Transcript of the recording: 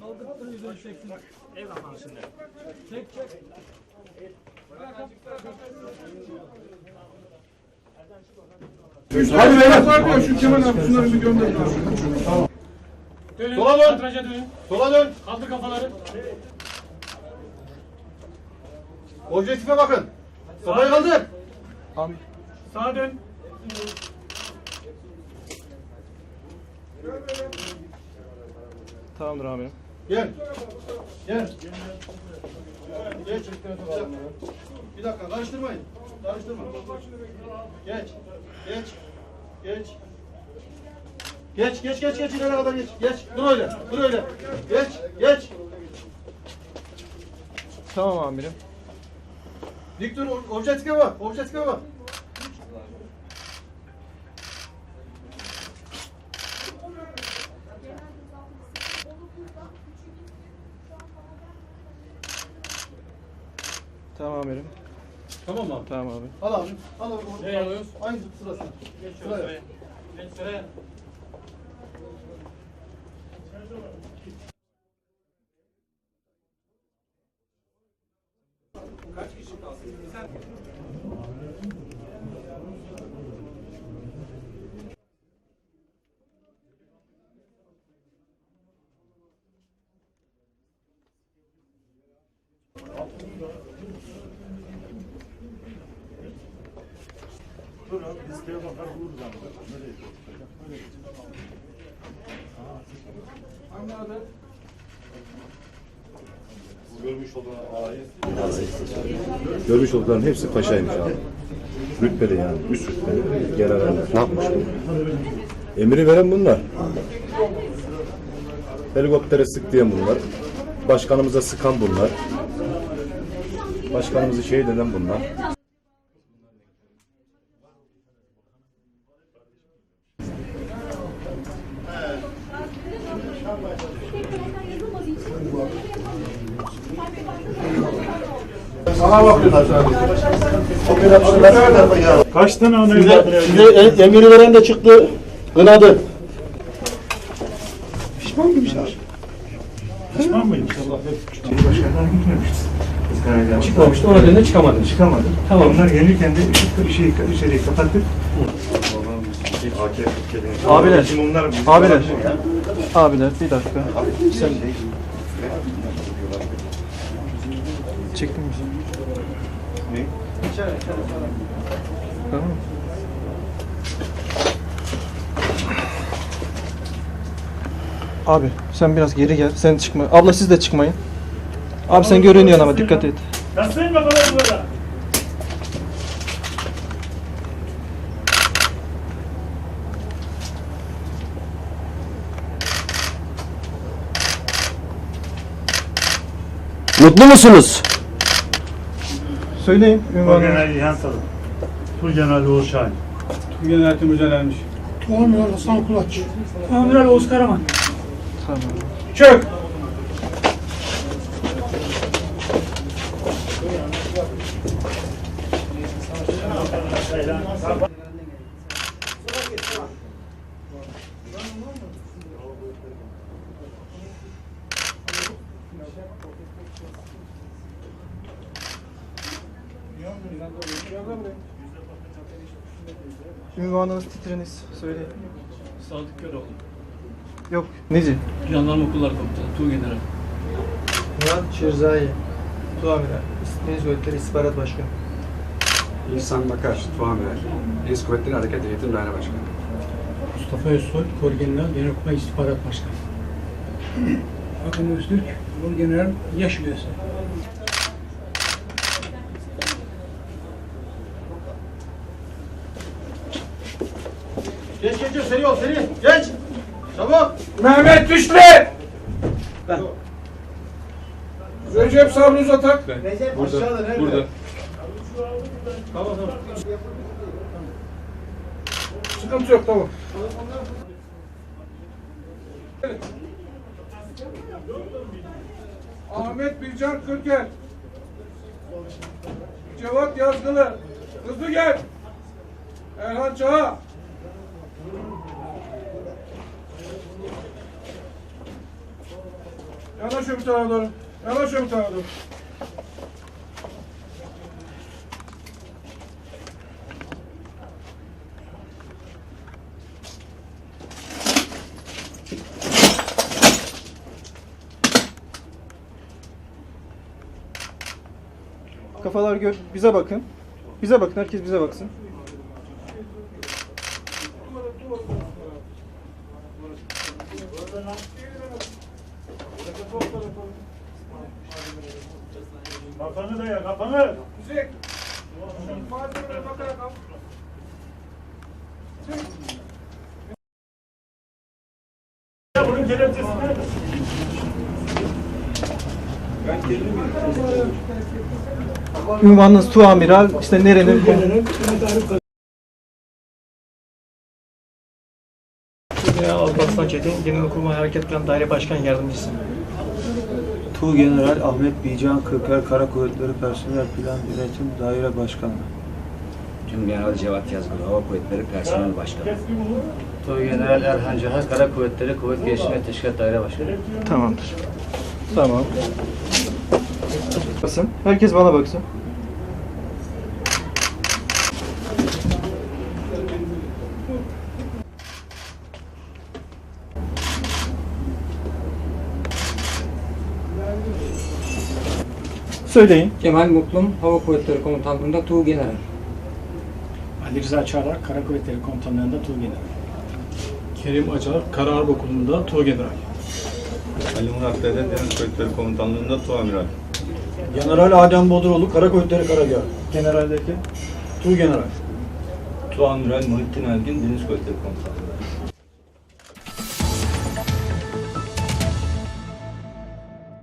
Kaldırttır yüzünü çeksin. Eyvallah şimdi. Çek çek. Hadi beyler. Şu Kemal abi bir gönder. Dönün. Sola dön. Kadraja dönün. Sola dön. Kaldır kafaları. Objektife bakın. Kafayı kaldır. Sağa dön. Tamamdır amirim. Gel. Gel. Geç. Bir dakika karıştırmayın. Karıştırma. Geç. Geç. Geç. Geç geç geç geç ileri kadar geç. Geç. Dur öyle. Dur öyle. Geç. Geç. Tamam amirim. Dik dur. Objektife bak. Objektife bak. Tamam amirim. Tamam abi? Tamam abi. Al abi. Al abi. Nereye alıyoruz? Aynı sırasına. Geç şöyle Sıraya. sıraya. Geç sıraya. Görmüş oldukların hepsi paşaymış abi. Rütbeli yani. Üst rütbeli. General. Ne yapmış bu? Emri veren bunlar. Helikoptere sık diyen bunlar. Başkanımıza sıkan bunlar. Başkanımızı şehit eden bunlar. Kaç tane ana Size, size e- emiri veren de çıktı. Kınadı. Pişman mıymışlar? Pişman mıymış? Başkanlar gitmemişiz. Çıkmamıştı. O nedenle çıkamadım. Çıkamadı. Tamam. Onlar gelirken de ışık şeyi, içeriği kapattık. Abiler. Abiler. Abiler bir dakika. Sen Çektin mi? Tamam. Abi sen biraz geri gel. Sen çıkma. Abla siz de çıkmayın. Abi sen görünüyorsun ama dikkat et. Yaslayın bakalım burada. Mutlu musunuz? Söyleyin. ünvanını. Orgeneral İlhan Salı. Turgeneral Uğur Şahin. Genel Timur Caner'miş. Amiral Oğuz Karaman. Tamam. Çök. Ünvanınız, titriniz söyleyin. Sadık Köroğlu. Yok. Neci? Jandarma Okulları Komutanı. Tuğ General. Murat Şirzai. Tuamiral. Deniz Kuvvetleri İstihbarat Başkanı. İhsan Bakar, Tuamiral. Deniz Kuvvetleri Hareket Eğitim Daire Başkanı. Mustafa Özsoy, Kor General Genelkurmay İstihbarat Başkanı. Akın Öztürk, Kor General Yaş Üyesi. Geç geç geç seri ol seri. Geç. Çabuk. Mehmet Düştü! Recep Sabri Uzatak. Recep aşağıda nerede? Burada. Tamam tamam. Sıkıntı yok tamam. Ahmet Bilcan Kırker. Cevat Yazgılı. Hızlı gel. Erhan Çaha. Yanaş öbür tarafa doğru. Yanaş öbür tarafa doğru. Kafalar gör bize bakın. Bize bakın. Herkes bize baksın. Kafanı da ya kafanı. Müzik. Malzemelere bakarak bunun kelepçesi nerede? Ünvanınız Tuamiral. işte nerenin General Alparslan Çetin, Genelkurmay Hareket Plan Daire Başkan Yardımcısı. Tuğ General Ahmet Bican Kırklar Kara Kuvvetleri Personel Plan Yönetim Daire Başkanı. Tüm General Cevat Yazgın, Hava Kuvvetleri Personel Başkanı. Bunu. Tuğgeneral Erhan Cahar, Kara Kuvvetleri Kuvvet Gelişimi ve Teşkilat Daire Başkanı. Tamamdır. Tamam. Basın. Herkes bana baksın. Söyleyin. Kemal Mutlum, Hava Kuvvetleri Komutanlığı'nda Tuğ General. Ali Rıza Çağlar, Kara Kuvvetleri Komutanlığı'nda Tuğgeneral. Kerim Acar, Kara Harp Okulu'nda Tuğgeneral. Ali Murat Dede Deniz Kuvvetleri Komutanlığı'nda Tuamiral. General Adem Boduroğlu Kara Kuvvetleri Karagah. Generaldeki Tuğgeneral. Tuamiral Muhittin Ergin Deniz Kuvvetleri Komutanlığı.